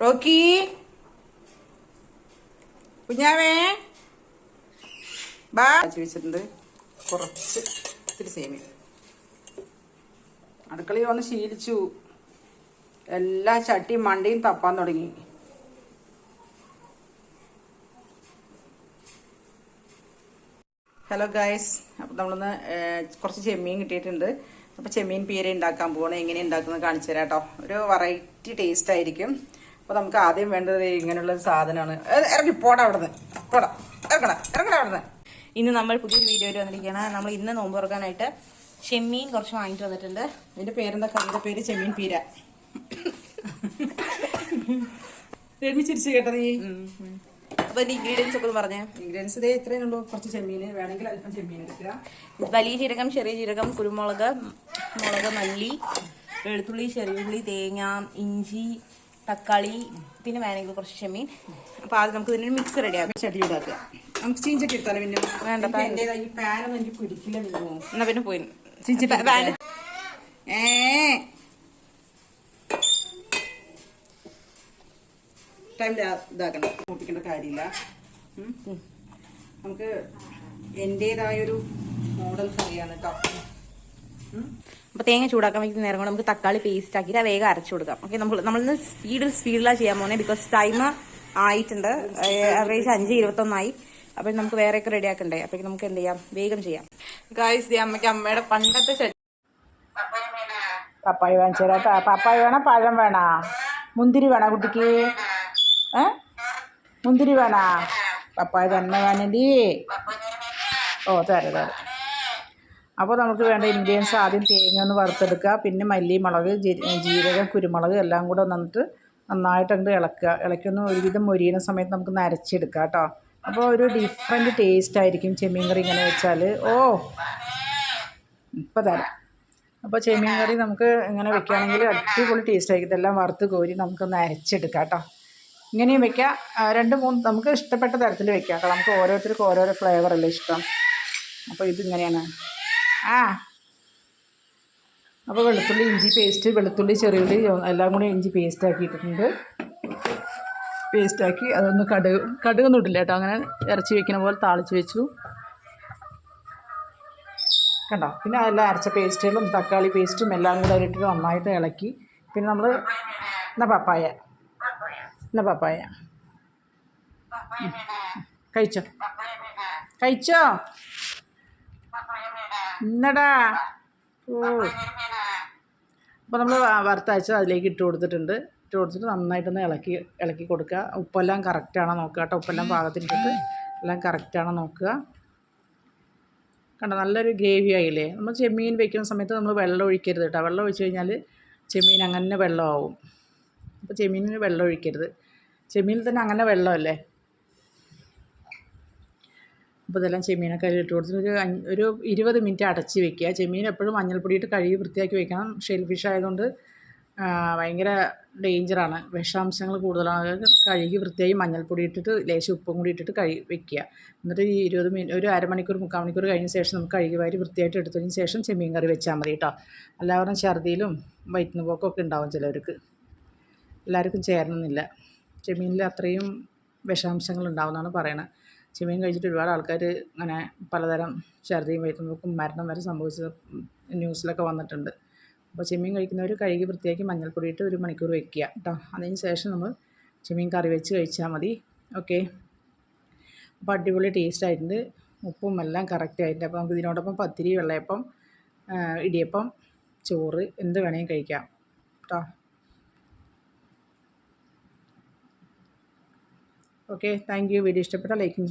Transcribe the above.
Rocky. കുഞ്ഞാവേ. ബാ. വെച്ചിട്ടുണ്ട്. കുറച്ച് ഇത്തിരി സേമിയ. അടുക്കളയിൽ വന്ന് ശീലിച്ചു. എല്ലാ ചട്ടിയും മണ്ടിയും തപ്പാൻ തുടങ്ങി. Hello guys. അപ്പം നമ്മളൊന്ന് കുറച്ച് ചെമ്മീൻ കിട്ടിയിട്ടുണ്ട്. അപ്പോൾ ചെമ്മീൻ പീര ഉണ്ടാക്കാൻ പോകണം എങ്ങനെ ഉണ്ടാക്കുന്നത് കാണിച്ചു തരാം കേട്ടോ ഒരു വെറൈറ്റി ടേസ്റ്റ് ആയിരിക്കും. അപ്പോൾ നമുക്ക് ആദ്യം വേണ്ടത് ഇങ്ങനെയുള്ള ഒരു സാധനമാണ്. ഇറങ്ങി പോടാ അവിടുന്ന്. പോടാ. ഇറങ്ങണ ഇറങ്ങടാ അവിടുന്ന്. ഇന്ന് നമ്മൾ പുതിയൊരു വീഡിയോയിൽ വന്നിരിക്കുകയാണ്. നമ്മൾ ഇന്ന് നോമ്പ് തുറക്കാനായിട്ട് ചെമ്മീൻ കുറച്ച് വാങ്ങിട്ട് വന്നിട്ടുണ്ട്. ഇതിന്റെ പേരെന്താ? കറിയുടെ പേര് ചെമ്മീൻ പീര. രമി ചിരിച്ചു കേട്ടത് ഈ അപ്പൊ ഇൻഗ്രീഡിയൻസ് ഒക്കെ പറഞ്ഞേ. ഇൻഗ്രീഡിയൻസ് ഇതേ ഇത്രയും ഉള്ളൂ. കുറച്ച് ചെമ്മീന് വേണമെങ്കിൽ അല്പം ചെമ്മീൻ എടുക്കുക. വലിയ ജീരകം ചെറിയ ജീരകം കുരുമുളക് മുളക് മല്ലി വെളുത്തുള്ളി ചെറിയുള്ളി തേങ്ങ ഇഞ്ചി തക്കാളി പിന്നെ വേണമെങ്കിൽ കുറച്ച് ചെമ്മീൻ. അപ്പോൾ ആദ്യം നമുക്ക് ഇതിനൊരു മിക്സ് റെഡിയാക്കാം ചട്ടി ഇടാക്കാം നമുക്ക് ചീഞ്ചട്ടി എടുത്താലോ പിന്നെ? വേണ്ട, ഈ പാനൊന്നും എനിക്ക് പിടിക്കില്ല എന്നാ പിന്നെ പോയി. ചീഞ്ചട്ടി പാന്. ഏ. ടൈം ഇതാക്കണം കൂട്ടിക്കേണ്ട കാര്യമില്ല. നമുക്ക് എന്റേതായൊരു മോഡൽ കറിയാണ് കേട്ടോ. അപ്പോൾ തേങ്ങ ചൂടാക്കാൻ വേണ്ടി നേരം കൊണ്ട് നമുക്ക് തക്കാളി പേസ്റ്റ് ആക്കിയിട്ട് അത് വേഗം അരച്ചു കൊടുക്കാം. ഓക്കെ നമ്മൾ നമ്മളിന്ന് സ്പീഡിൽ സ്പീഡിലാണ് ചെയ്യാൻ പോകുന്നത് ബിക്കോസ് ടൈം ആയിട്ടുണ്ട്. ആവറേജ് അഞ്ച് ഇരുപത്തൊന്നായി. അപ്പോൾ നമുക്ക് വേറെയൊക്കെ റെഡി ആക്കണ്ടേ? അപ്പോഴേക്കും നമുക്ക് എന്ത് ചെയ്യാം? വേഗം ചെയ്യാം. ഗായ്സ് അമ്മയ്ക്ക് അമ്മയുടെ പണ്ടത്തെ ചട്ടി പപ്പായ വാങ്ങിച്ചു തരാം. കേട്ടോ പപ്പായ വേണോ? പഴം വേണോ? മുന്തിരി വേണോ കുട്ടിക്ക്? ഏ? മുന്തിരി വേണോ? പപ്പായ തന്നെ വേണേണ്ടി ഓ തരാം തരാം. അപ്പോൾ നമുക്ക് വേണ്ട ഇൻഗ്രീഡിയൻസ് ആദ്യം തേങ്ങ ഒന്ന് വറുത്തെടുക്കുക. പിന്നെ മല്ലി മുളക് ജീരകം കുരുമുളക് എല്ലാം കൂടെ വന്നിട്ട് നന്നായിട്ട് അങ്ങോട്ട് ഇളക്കുക. ഇളക്കൊന്ന് ഒരുവിധം മൊരിയുന്ന സമയത്ത് നമുക്ക് നരച്ചെടുക്കാം കേട്ടോ. അപ്പോൾ ഒരു ഡിഫറെന്റ് ടേസ്റ്റ് ആയിരിക്കും ചെമ്മീൻ കറി ഇങ്ങനെ വെച്ചാൽ. ഓ ഇപ്പം തരാം. അപ്പോൾ ചെമ്മീൻ കറി നമുക്ക് ഇങ്ങനെ വെക്കുകയാണെങ്കിൽ അടിപൊളി ടേസ്റ്റ് ആയിരിക്കും. ഇതെല്ലാം വറുത്ത് കോരി നമുക്കൊന്ന് അരച്ചെടുക്കാം കേട്ടോ. ഇങ്ങനെയും വെക്കാം. രണ്ട് മൂന്ന് നമുക്ക് ഇഷ്ടപ്പെട്ട തരത്തിൽ വെക്കാം കേട്ടോ. നമുക്ക് ഓരോരുത്തർക്കും ഓരോരോ ഫ്ലേവറല്ലേ ഇഷ്ടം. അപ്പോൾ ഇതിങ്ങനെയാണ് ആ. അപ്പോൾ വെളുത്തുള്ളി ഇഞ്ചി പേസ്റ്റ് വെളുത്തുള്ളി ചെറിയുള്ളി എല്ലാം കൂടി ഇഞ്ചി പേസ്റ്റ് ആക്കിയിട്ടുണ്ട് പേസ്റ്റാക്കി അതൊന്ന് കടുക് കടുകൊന്നും ഇട്ടില്ല കേട്ടോ. അങ്ങനെ ഇറച്ചി വെക്കുന്ന പോലെ താളിച്ച് വെച്ചു. കണ്ടോ? പിന്നെ അതെല്ലാം അരച്ച പേസ്റ്റുകളും തക്കാളി പേസ്റ്റും എല്ലാം കൂടെ അതിലിട്ട് നന്നായിട്ട് ഇളക്കി. പിന്നെ നമ്മൾ എന്നാ പപ്പായ? എന്നാ പപ്പായ. കഴിച്ചോ? കഴിച്ചോ? എന്നടാ ഓ. അപ്പോൾ നമ്മൾ വറുത്തയച്ച് അതിലേക്ക് ഇട്ട് കൊടുത്തിട്ടുണ്ട്. ഇട്ട് കൊടുത്തിട്ട് നന്നായിട്ടൊന്ന് ഇളക്കി ഇളക്കി കൊടുക്കുക. ഉപ്പെല്ലാം കറക്റ്റാണോ നോക്കുക കേട്ടോ. ഉപ്പെല്ലാം പാകത്തിനിട്ടിട്ട് എല്ലാം കറക്റ്റാണോ നോക്കുക. കണ്ടോ? നല്ലൊരു ഗ്രേവി ആയില്ലേ? നമ്മൾ ചെമ്മീൻ വെക്കുന്ന സമയത്ത് നമ്മൾ വെള്ളം ഒഴിക്കരുത് കേട്ടോ. വെള്ളം ഒഴിച്ച് കഴിഞ്ഞാൽ ചെമ്മീൻ അങ്ങനെ വെള്ളമാവും. അപ്പോൾ ചെമ്മീനിന് വെള്ളം ഒഴിക്കരുത്. ചെമ്മീനിൽ തന്നെ അങ്ങനെ വെള്ളമല്ലേ? അപ്പോൾ ഇതെല്ലാം ചെമ്മീനൊക്കെ അതിൽ ഇട്ട് കൊടുത്ത് ഒരു ഒരു ഇരുപത് മിനിറ്റ് അടച്ച് വെക്കുക. ചെമ്മീൻ എപ്പോഴും മഞ്ഞൾപ്പൊടിയിട്ട് കഴുകി വൃത്തിയാക്കി വെക്കണം. ഷെൽ ഫിഷ് ആയതുകൊണ്ട് ഭയങ്കര ഡേഞ്ചറാണ്. വിഷാംശങ്ങൾ കൂടുതലാണ്. കഴുകി വൃത്തിയായി മഞ്ഞൾപ്പൊടി ഇട്ടിട്ട് ലേശം ഉപ്പും കൂടി ഇട്ടിട്ട് കഴി വെക്കുക. എന്നിട്ട് ഈ ഇരുപത് മിനിറ്റ് ഒരു അരമണിക്കൂർ മുക്കാൽ മണിക്കൂർ കഴിഞ്ഞ ശേഷം നമുക്ക് കഴുകി വാരി വൃത്തിയായിട്ട് എടുത്തതിന് ശേഷം ചെമ്മീൻ കറി വെച്ചാൽ മതി കേട്ടോ. എല്ലാവരും ഛർദിയിലും വയറ്റിന് പോക്കൊക്കെ ഉണ്ടാവും ചിലവർക്ക്. എല്ലാവർക്കും ചേരണമെന്നില്ല. ചെമ്മീനിൽ അത്രയും വിഷാംശങ്ങൾ ഉണ്ടാവുമെന്നാണ് പറയണത്. ചെമ്മീൻ കഴിച്ചിട്ട് ഒരുപാട് ആൾക്കാർ അങ്ങനെ പലതരം ഛർദിയും വയറ്റുമ്പോക്കും മരണം വരെ സംഭവിച്ച ന്യൂസിലൊക്കെ വന്നിട്ടുണ്ട്. അപ്പോൾ ചെമ്മീൻ കഴിക്കുന്നവർ കഴുകി വൃത്തിയാക്കി മഞ്ഞൾപ്പൊടി ഇട്ട് ഒരു മണിക്കൂർ വെക്കുക കേട്ടോ അതിന് ശേഷം നമ്മൾ ചെമ്മീൻ കറി വെച്ച് കഴിച്ചാൽ മതി. ഓക്കെ? അപ്പോൾ അടിപൊളി ടേസ്റ്റ് ആയിട്ടുണ്ട്. ഉപ്പും എല്ലാം കറക്റ്റ് ആയിട്ടുണ്ട്. അപ്പോൾ നമുക്ക് ഇതിനോടൊപ്പം പത്തിരി വെള്ളയപ്പം ഇടിയപ്പം ചോറ് എന്ത് വേണമെങ്കിൽ കഴിക്കാം കേട്ടോ ഓക്കെ? Thank you. വീഡിയോ ഇഷ്ടപ്പെട്ടാൽ ലൈക്കും